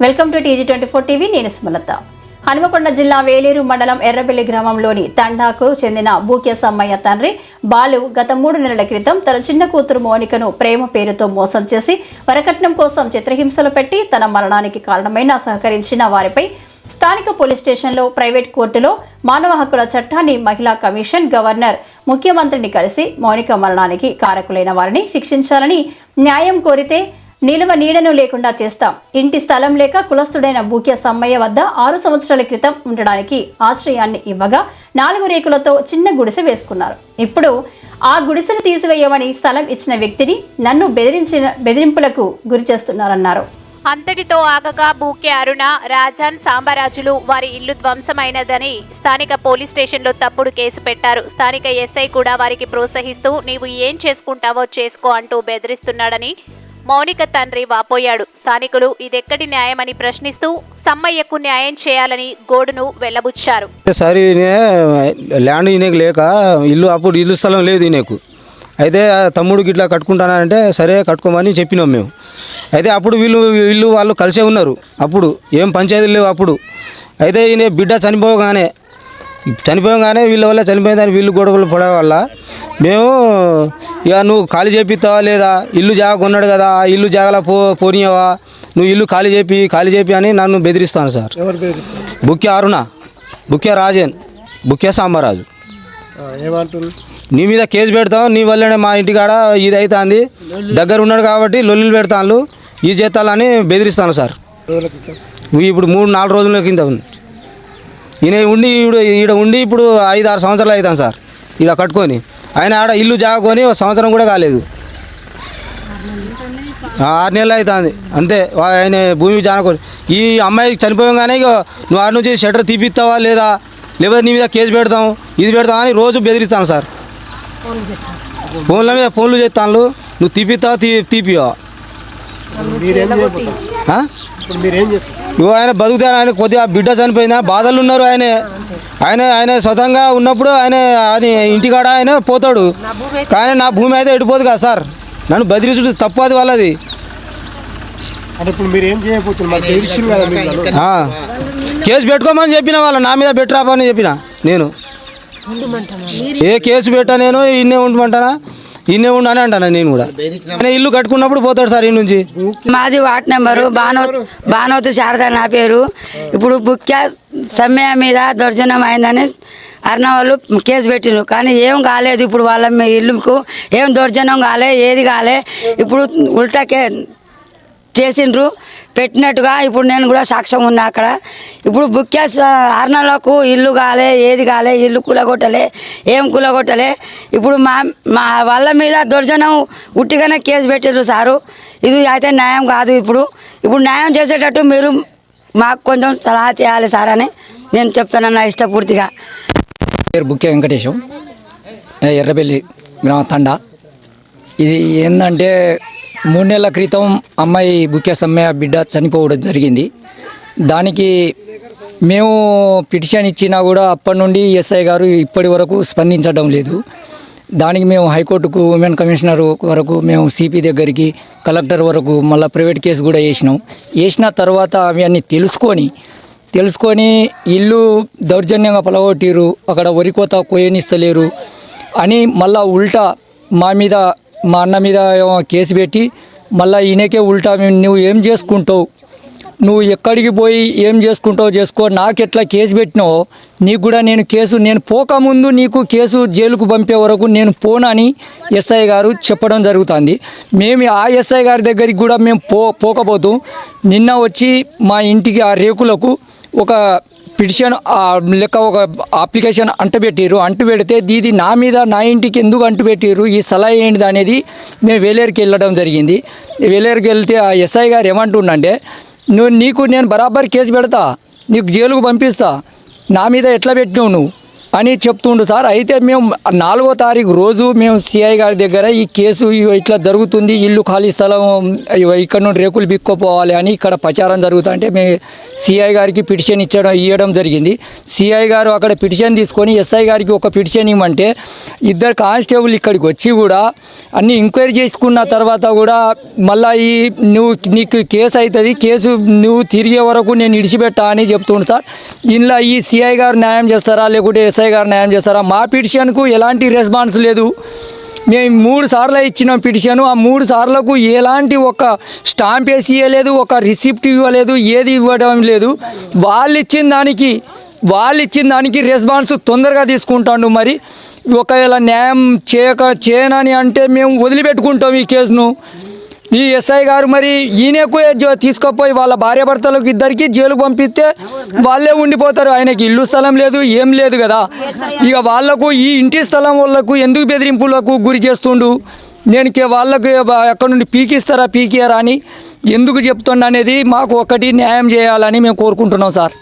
Welcome to TG twenty four TV నేను సుమలత. హనుమకొండ జిల్లా వేలేరు మండలం ఎర్రబెల్లి గ్రామంలోని తండాకు చెందిన బూక్య సమ్మయ్య తండ్రి బాలు గత మూడు నెలల క్రితం తన చిన్న కూతురు మోనికను ప్రేమ పేరుతో మోసం చేసి వరకట్నం కోసం చిత్రహింసలు పెట్టి తన మరణానికి కారణమైన సహకరించిన వారిపై స్థానిక పోలీస్ స్టేషన్లో ప్రైవేట్ కోర్టులో మానవ హక్కుల చట్టాన్ని మహిళా కమిషన్ గవర్నర్ ముఖ్యమంత్రిని కలిసి మౌనిక మరణానికి కారకులైన వారిని శిక్షించాలని న్యాయం కోరితే నిలువ నీడను లేకుండా చేస్తాం. ఇంటి స్థలం లేక కులస్థుడైన బూక్య సమ్మయ్య వద్ద ఆరు సంవత్సరాల క్రితం ఉండడానికి ఆశ్రయాన్ని ఇవ్వగా నాలుగు రేకులతో చిన్న గుడిసె వేసుకున్నారు. ఇప్పుడు ఆ గుడిసెను తీసివేయమని స్థలం ఇచ్చిన వ్యక్తిని నన్ను బెదిరించిన బెదిరింపులకు గురి చేస్తున్నారన్నారు. అంతటితో ఆగక బూకే అరుణ రాజాన్ సాంబరాజులు వారి ఇల్లు ధ్వంసమైనదని స్థానిక పోలీస్ స్టేషన్లో తప్పుడు కేసు పెట్టారు. స్థానిక ఎస్ఐ కూడా వారికి ప్రోత్సహిస్తూ నీవు ఏం చేసుకుంటావో చేసుకో అంటూ బెదిరిస్తున్నాడని మౌనిక తండ్రి వాపోయాడు. స్థానికులు ఇదెక్కడి న్యాయమని ప్రశ్నిస్తూ సమ్మయ్యకు న్యాయం చేయాలని గోడును వెల్లబుచ్చారు సరే ల్యాండ్ ఈయనకు లేక ఇల్లు అప్పుడు ఇల్లు స్థలం లేదు ఈయనకు. అయితే ఆ తమ్ముడికి ఇట్లా కట్టుకుంటానంటే సరే కట్టుకోమని చెప్పినాం మేము. అయితే అప్పుడు వీళ్ళు వీళ్ళు వాళ్ళు కలిసే ఉన్నారు అప్పుడు. ఏం పంచాయతీలు లేవు అప్పుడు. అయితే ఈయన బిడ్డ చనిపోగానే చనిపోగానే వీళ్ళ వల్ల చనిపోయిందని వీళ్ళు గొడవలు పడే వల్ల మేము ఇక నువ్వు ఖాళీ చేపిస్తావా లేదా? ఇల్లు జాగా కొన్నాడు కదా ఆ ఇల్లు జాగాలో పో పోనీయవా? నువ్వు ఇల్లు ఖాళీ చేపి ఖాళీ చేపి అని నన్ను బెదిరిస్తాను సార్. బుక్య అరుణ బుక్య రాజన్ బుక్య సాంబరాజు. నీ మీద కేసు పెడతాం నీ వల్లనే మా ఇంటికాడ ఇది అవుతుంది దగ్గర ఉన్నాడు కాబట్టి లొల్లులు పెడతాను ఇది చేస్తాలని బెదిరిస్తాను సార్. ఇప్పుడు మూడు నాలుగు రోజుల కింద ఉంది. ఈయన ఉండి ఇప్పుడు ఈడ ఉండి ఇప్పుడు ఐదు ఆరు సంవత్సరాలు అవుతాను సార్. ఈడ కట్టుకొని. ఆయన ఆడ ఇల్లు జాగుకొని ఒక సంవత్సరం కూడా కాలేదు. ఆరు నెలలు అవుతుంది. అంతే. ఆయన భూమి జానుకొని. ఈ అమ్మాయి చనిపోగానే ఇక నువ్వు ఆడ నుంచి షటర్ తీపిస్తావా లేదా? లేకపోతే నీ మీద కేసు పెడతాం ఇది పెడతాం అని రోజు బెదిరిస్తాను సార్. ఫోన్ల మీద ఫోన్లు చేస్తాను నువ్వు తీపిస్తావా తీ తీపివా మీరేం ఇగో ఆయన బతుకుతారు ఆయన కొద్దిగా బిడ్డ చనిపోయిందా? బాధలు ఉన్నారు ఆయన. ఆయన ఆయన స్వతంగా ఉన్నప్పుడు ఆయన ఆయన ఇంటికాడ ఆయన పోతాడు. కానీ నా భూమి అయితే ఎడిపోదు కదా సార్. నన్ను బదిరించుడు తప్పు అది వాళ్ళది. కేసు పెట్టుకోమని చెప్పిన వాళ్ళ నా మీద పెట్టరాపని చెప్పిన నేను. ఏ కేసు పెట్టా నేను? ఇన్నే ఉండమంటానా ఇన్నే ఉండని అంటాను నేను కూడా? ఆయన ఇల్లు కట్టుకున్నప్పుడు పోతాడు సార్ ఈ నుంచి మాది వార్డ్ నెంబరు. బానోత్ బానోతు శారద నా పేరు. ఇప్పుడు ముఖ్య సమ్మె మీద దౌర్జన్యం అయిందని అర్ణ వాళ్ళు కేసు పెట్టిండ్రు. కానీ ఏం కాలేదు ఇప్పుడు వాళ్ళ మీ ఇల్లుకు. ఏం దౌర్జన్యం కాలే ఏది కాలే. ఇప్పుడు ఉల్టా కే చేసిండ్రు. పెట్టినట్టుగా ఇప్పుడు నేను కూడా సాక్ష్యం ఉన్నా అక్కడ. ఇప్పుడు ముఖ్య అర్ణలకు ఇల్లు కాలే ఏది కాలే ఇల్లు కూలగొట్టలే ఏం కూలగొట్టలే. ఇప్పుడు మా మా వాళ్ళ మీద దొర్జనం ఉట్టిగానే కేసు పెట్టారు సారు. ఇది అయితే న్యాయం కాదు ఇప్పుడు. ఇప్పుడు న్యాయం చేసేటట్టు మీరు మాకు కొంచెం సలహా చేయాలి సార్ అని నేను చెప్తాను నా ఇష్టపూర్తిగా. పేరు బుక్కే వెంకటేశం. ఎర్రబెల్లి గ్రామ తండ. ఇది ఏంటంటే మూడు నెలల క్రితం అమ్మాయి బుక్కే సమ్మె బిడ్డ చనిపోవడం జరిగింది. దానికి మేము పిటిషన్ ఇచ్చినా కూడా అప్పటి నుండి ఎస్ఐ గారు ఇప్పటి వరకు స్పందించడం లేదు. దానికి మేము హైకోర్టుకు ఉమెన్ కమిషనర్ వరకు మేము సిపి దగ్గరికి కలెక్టర్ వరకు మళ్ళీ ప్రైవేట్ కేసు కూడా వేసినాం. వేసిన తర్వాత అవన్నీ తెలుసుకొని తెలుసుకొని ఇల్లు దౌర్జన్యంగా పలగొట్టిరు అక్కడ వరి కోత కోయనిస్తలేరు అని మళ్ళా ఉల్టా మా మీద మా అన్న మీద కేసు పెట్టి మళ్ళీ ఈయనకే ఉల్టా మేము నువ్వు ఏం చేసుకుంటావు? నువ్వు ఎక్కడికి పోయి ఏం చేసుకుంటావు చేసుకో నాకు ఎట్లా కేసు పెట్టినావో నీకు కూడా నేను కేసు నేను పోకముందు నీకు కేసు జైలుకు పంపే వరకు నేను పోనని ఎస్ఐ గారు చెప్పడం జరుగుతుంది. మేము ఆ ఎస్ఐ గారి దగ్గరికి కూడా మేము పో పోకపోతూ నిన్న వచ్చి మా ఇంటికి ఆ రేకులకు ఒక పిటిషన్ లెక్క ఒక అప్లికేషన్ అంటబెట్టిర్రు. అంటుపెడితే దీది నా మీద నా ఇంటికి ఎందుకు అంటుపెట్టిర్రు ఈ సలహా ఏంటిది అనేది మేము వేలేరుకి వెళ్ళడం జరిగింది. వేలేరుకి వెళ్తే ఆ ఎస్ఐ గారు ఏమంటుండంటే నువ్వు నీకు నేను బరాబర్ కేసు పెడతా నీకు జైలుకు పంపిస్తా. నా మీద ఎట్లా పెట్టినావు నువ్వు? అని చెప్తుండు సార్. అయితే మేము నాలుగో తారీఖు రోజు మేము సిఐ గారి దగ్గర ఈ కేసు ఇట్లా జరుగుతుంది ఇల్లు ఖాళీ స్థలం ఇక్కడ నుండి రేకులు బిక్కోపోవాలి అని ఇక్కడ ప్రచారం జరుగుతుంటే మేము సిఐ గారికి పిటిషన్ ఇచ్చడం ఇవ్వడం జరిగింది. సిఐ గారు అక్కడ పిటిషన్ తీసుకొని ఎస్ఐ గారికి ఒక పిటిషన్ ఇవ్వమంటే ఇద్దరు కానిస్టేబుల్ ఇక్కడికి వచ్చి కూడా అన్ని ఎంక్వైరీ చేసుకున్న తర్వాత కూడా మళ్ళీ ఈ నువ్వు నీకు కేసు అవుతుంది కేసు నువ్వు తిరిగే వరకు నేను ఇడిచిపెట్టా అని చెప్తుండు సార్. ఇందులో ఈ సిఐ గారు న్యాయం చేస్తారా లేకుంటే ఎస్ఐ గారు న్యాయం చేస్తారా? మా పిటిషన్కు ఎలాంటి రెస్పాన్స్ లేదు. మేము మూడు సార్లు ఇచ్చిన పిటిషన్ ఆ మూడు సార్లకు ఎలాంటి ఒక స్టాంప్ వేసి ఇవ్వలేదు ఒక రిసిప్ట్ ఇవ్వలేదు ఏది ఇవ్వడం లేదు. వాళ్ళు ఇచ్చిన దానికి వాళ్ళు ఇచ్చిన దానికి రెస్పాన్స్ తొందరగా తీసుకుంటాడు మరి. ఒకవేళ న్యాయం చేయక చేయనని అంటే మేము వదిలిపెట్టుకుంటాం ఈ కేసును. ఈ ఎస్ఐ గారు మరి ఈయనకు తీసుకుపోయి వాళ్ళ భార్యాభర్తలకు ఇద్దరికి జైలుకు పంపిస్తే వాళ్ళే ఉండిపోతారు. ఆయనకి ఇల్లు స్థలం లేదు ఏం లేదు కదా. ఇక వాళ్ళకు ఈ ఇంటి స్థలం వాళ్ళకు ఎందుకు బెదిరింపులకు గురి చేస్తుండు? నేను వాళ్ళకు ఎక్కడ నుండి పీకిస్తారా పీకియారా అని ఎందుకు చెప్తుండ అనేది మాకు ఒకటి న్యాయం చేయాలని మేము కోరుకుంటున్నాం సార్.